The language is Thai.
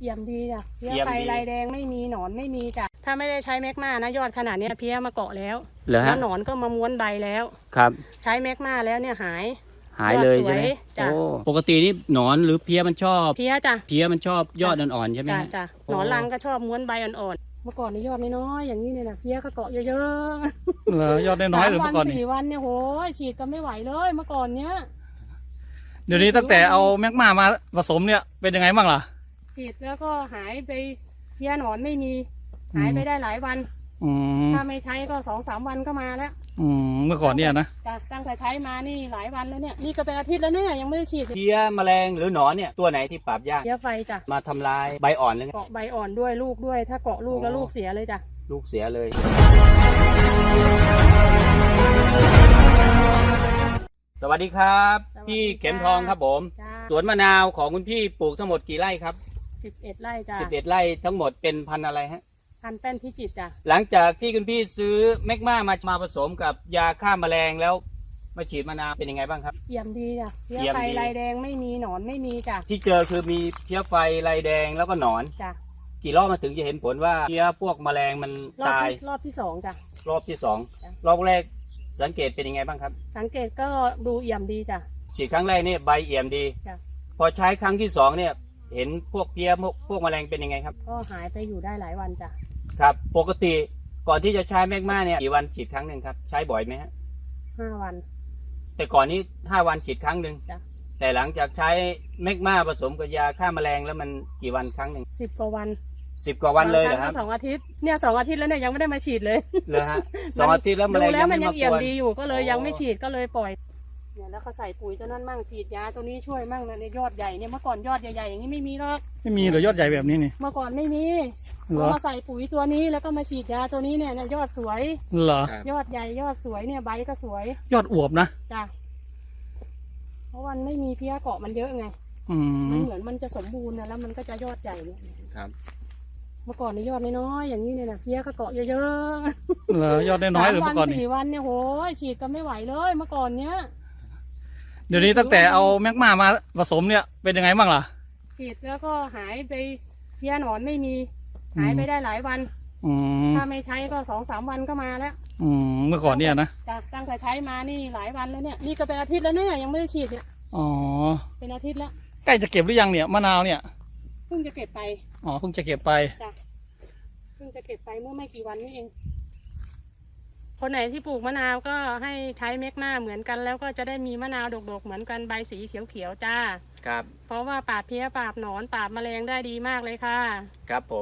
เยี่ยมดีจ้ะเพี้ยเยี่ยมไฟดี ลายแดงไม่มีหนอนไม่มีจ้ะถ้าไม่ได้ใช้แมกมานะยอดขนาดเนี้ยเพี้ยมาเกาะแล้วเหรอแล้ฮะวหนอนก็มาม้วนใบแล้ว ครับ ใช้แมกมาแล้วเนี่ยหาย หายเลยยอดสวยใช่ไหมจ้ะ โอ้ปกตินี่หนอนหรือเพี้ยมันชอบ เพี้ยจ้ะ เพี้ยมันชอบยอดอ่อนๆใช่ไหมจ้ะฮะ จ้ะโอ้ หนอนรังก็ชอบม้วนใบอ่อนๆ เมื่อก่อนนี่ยอดน้อยๆอย่างนี้เนี่ยนะเพี้ยก็เกาะเยอะเหรอยอดๆน้อยๆหรือสามเมื่อก่วัอนนนี้สี่วันเนี่ยโหยฉีดก็ไม่ไหวเลยเมื่อก่อนเนี้ย เดี๋ยวนี้ตั้งแต่เอาแมกมามาผสมเนี่ยเป็นยังไงบ้างล่ะ ฉีดแล้วก็หายไปเพี้ยหนอนไม่มี หายไปได้หลายวัน อืมถ้าไม่ใช้ก็สองสามวันก็มาแล้วอืมเมื่อก่อนเนี่ยนะจ้ะตั้งแต่ใช้มานี่หลายวันแล้วเนี่ย นี่ก็เป็นอาทิตย์แล้วเนี่ยยังไม่ได้ฉีดเพี้ยแมลงหรือหนอนเนี่ยตัวไหนที่ปราบยาก เพี้ยไฟจ้ะมาทำลายใบอ่อนหรือไง เกาะใบอ่อนด้วยลูกด้วย ถ้าเกาะลูกแล้วอ๋อลูกเสียเลยจ้ะ ลูกเสียเลย สวัสดีครับพี่เข็มทองครับผม จ้า สวนมะนาวของคุณพี่ปลูกทั้งหมดกี่ไร่ครับ สิบเอ็ดไร่จ้ะ11ไร่ทั้งหมดเป็นพันธุ์อะไรฮะ พันแป้นพิจิตรจ้ะหลังจากที่คุณพี่ซื้อแมกมามามาผสมกับยาฆ่าแมลงแล้วมาฉีดมะนาวเป็นยังไงบ้างครับเยี่ยมดีจ้ะเพี้ยเยี่ยมไฟดีลายแดงไม่มีหนอนไม่มีจ้ะที่เจอคือมีเพี้ยไฟลายแดงแล้วก็หนอน จ้ะกี่รอบมาถึงจะเห็นผลว่าเพี้ยพวกแมลงมันรอบตายที่รอบที่สองจ้ะ รอบที่สองจ้ะ รอบแรกสังเกตเป็นยังไงบ้างครับ สังเกตก็ดูเอี่ยมดีจ้ะ ฉีดครั้งแรกเนี่ยใบเอี่ยมดี จ้ะ พอใช้ครั้งที่สองเนี่ย เห็นพวกเพี้ยพวกพวกแมลงเป็นยังไงครับ ก็หายไปอยู่ได้หลายวันจ้ะครับ ปกติก่อนที่จะใช้แมกมาเนี่ยกี่วันฉีดครั้งหนึ่งครับ ใช้บ่อยไหมฮะห้าวัน แต่ก่อนนี้ห้าวันฉีดครั้งหนึ่งจ้ะ แต่หลังจากใช้แมกมาผสมกับยาฆ่าแมลงแล้วมันกี่วันครั้งหนึ่งสิบกว่าวันสิบกว่าวันเลยเหรบางอคครั้รับงก็สองอาทิตย์เนี่ยสองอาทิตย์แล้วเนี่ยยังไม่ได้มาฉีดเลย เลยฮะสองอาทิตย์แล้วแมลดูงแล้วยังมันไม่ยังมาเอี่ยกมวนดีอยู่ก็เลยอ๋อยังไม่ฉีดก็เลยปล่อย เนี่ยแล้วก็ใส่ปุ๋ยตัวนั้นมั่งฉีดยาตัวนี้ช่วยมั่งนะในยยอดใหญ่เนี่ยเมื่อก่อนยอดใหญ่ๆอย่างนี้ไม่มีหรอก ไม่มีเหรอยอดใหญ่แบบนี้นี่เมื่อก่อนไม่มีเหรพออมาใส่ปุ๋ยตัวนี้แล้วก็มาฉีดยาตัวนี้เนี่ยเนี่ยยอดสวย เหรอครับยอดใหญ่ยอดสวยเนี่ยใบก็สวยยอดอวบนะจ้ะเพราะวันไม่มีเพี้ยเกาะมันเยอะไงอืมันมเหมือนมันจะสมบูรณ์นะแล้วมันก็จะยอดใหญ่เนี่ยครับ เมื่อก่อนนี่ยอดน้อยๆอย่างนี้เนี่ยนะเพี้ยก็เกาะเยอะเหรอยอดๆน้อยๆหสามรือวัเมื่อก่อนสี่นี่วันเนี่ยโหยฉีดก็ไม่ไหวเลย เมื่อก่อนเนี้ย เดี๋ยวนี้ตั้งแต่เอาแมกมามาผสมเนี่ยเป็นยังไงบ้างล่ะ ฉีดแล้วก็หายไปเพี้ยหนอนไม่มี หายไปได้หลายวัน อืมถ้าไม่ใช้ก็สองสามวันก็มาแล้วอืมเมื่อก่อนเนี่ยนะจากตั้งแต่ใช้มานี่หลายวันแล้วเนี่ย นี่ก็เป็นอาทิตย์แล้วเนี่ยยังไม่ได้ฉีดเนี่ยอ๋อเป็นอาทิตย์แล้วใกล้จะเก็บหรือยังเนี่ยมะนาวเนี่ยเพิ่งจะเก็บไปอ๋อเพิ่งจะเก็บไป เพิ่งจะเก็บไปเมื่อไม่กี่วันนี้เอง คนไหนที่ปลูกมะนาวก็ให้ใช้เมกมาเหมือนกัน แล้วก็จะได้มีมะนาวดกๆ เหมือนกันใบสีเขียวๆจ้า ครับ เพราะว่าปราบเพี้ยปราบหนอนปราบแมลงได้ดีมากเลยค่ะ ครับผม